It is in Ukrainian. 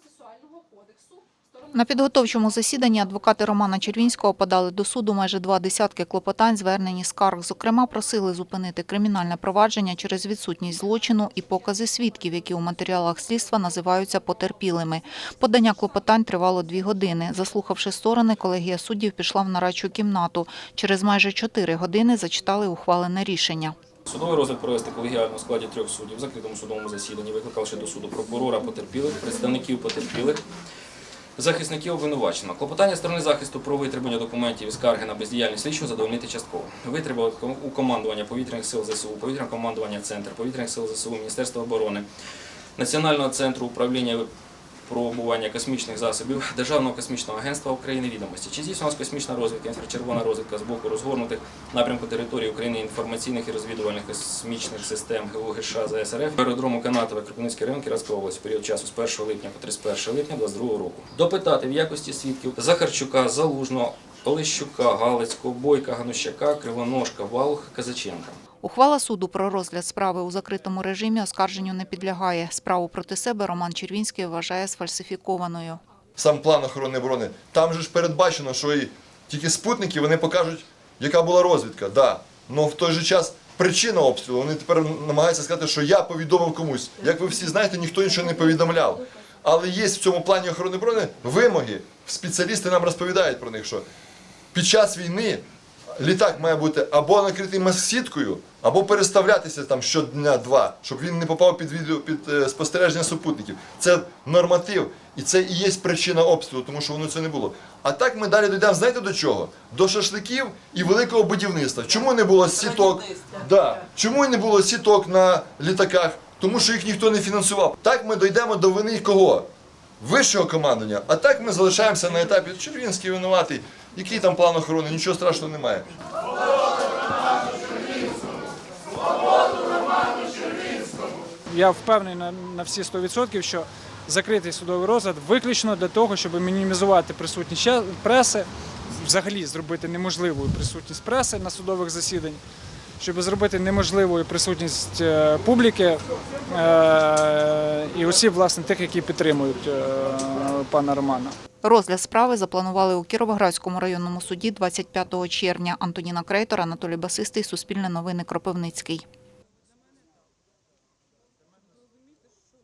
процесуального кодексу На підготовчому засіданні адвокати Романа Червінського подали до суду майже два десятки клопотань, звернені скарг. Зокрема, просили зупинити кримінальне провадження через відсутність злочину і покази свідків, які у матеріалах слідства називаються потерпілими. Подання клопотань тривало дві години. Заслухавши сторони, колегія суддів пішла в нарадчу кімнату. Через майже чотири години зачитали ухвалене рішення. Судовий розгляд провести колегіально у складі трьох суддів в закритому судовому засіданні, викликавши до суду прокурора потерпілих, представників потерпілих, захисників обвинуваченого. Клопотання сторони захисту про витребування документів і скарги на бездіяльність слідчого задовольнити частково. Витребувати у командування повітряних сил ЗСУ, повітряного командування Центр, повітряних сил ЗСУ, Міністерства оборони, Національного центру управління пробування космічних засобів Державного космічного агентства України відомості. Чи здійснювалась космічна розвідка, інфрачервона розвідка з боку розгорнутих напрямку території України інформаційних і розвідувальних космічних систем ГУГШ ЗСРФ аеродрому Канатове Кропивницький район Кіровська область в період часу з 1 липня по 31 липня 2022 року. Допитати в якості свідків Захарчука, Залужного, Олещука, Галицького, Бойка, Ганущака, Кривоножка, Валуха, Казаченка. Ухвала суду про розгляд справи у закритому режимі оскарженню не підлягає. Справу проти себе Роман Червінський вважає сфальсифікованою. сам план охорони оборони, там же ж передбачено, що і тільки спутники вони покажуть, яка була розвідка. Да. Но в той же час причина обстрілу, вони тепер намагаються сказати, що я повідомив комусь. Як ви всі знаєте, ніхто нічого не повідомляв. Але є в цьому плані охорони оборони вимоги. Спеціалісти нам розповідають про них, що під час війни літак має бути або накритий маск-сіткою, або переставлятися там щодня два, щоб він не попав під відео під е, спостереження супутників. Це норматив, і це і є причина обстрілу, тому що воно це не було. А так ми далі дійдемо, знаєте до чого? До шашликів і великого будівництва. Чому не було сіток? Да. Чому не було сіток на літаках? Тому що їх ніхто не фінансував. Так ми дійдемо до вини кого? Вищого командування. А так ми залишаємося на етапі Червінський винуватий. Який там план охорони? Нічого страшного немає. Я впевнений на, всі 100%, що закритий судовий розгляд виключно для того, щоб мінімізувати присутність преси, взагалі зробити неможливою присутність преси на судових засіданнях, щоб зробити неможливою присутність е, публіки е, і осіб, власне, тих, які підтримують е, пана Романа. Розгляд справи запланували у Кіровоградському районному суді 25 червня. Антоніна Крейтор, Анатолій Басистий, Суспільне новини, Кропивницький.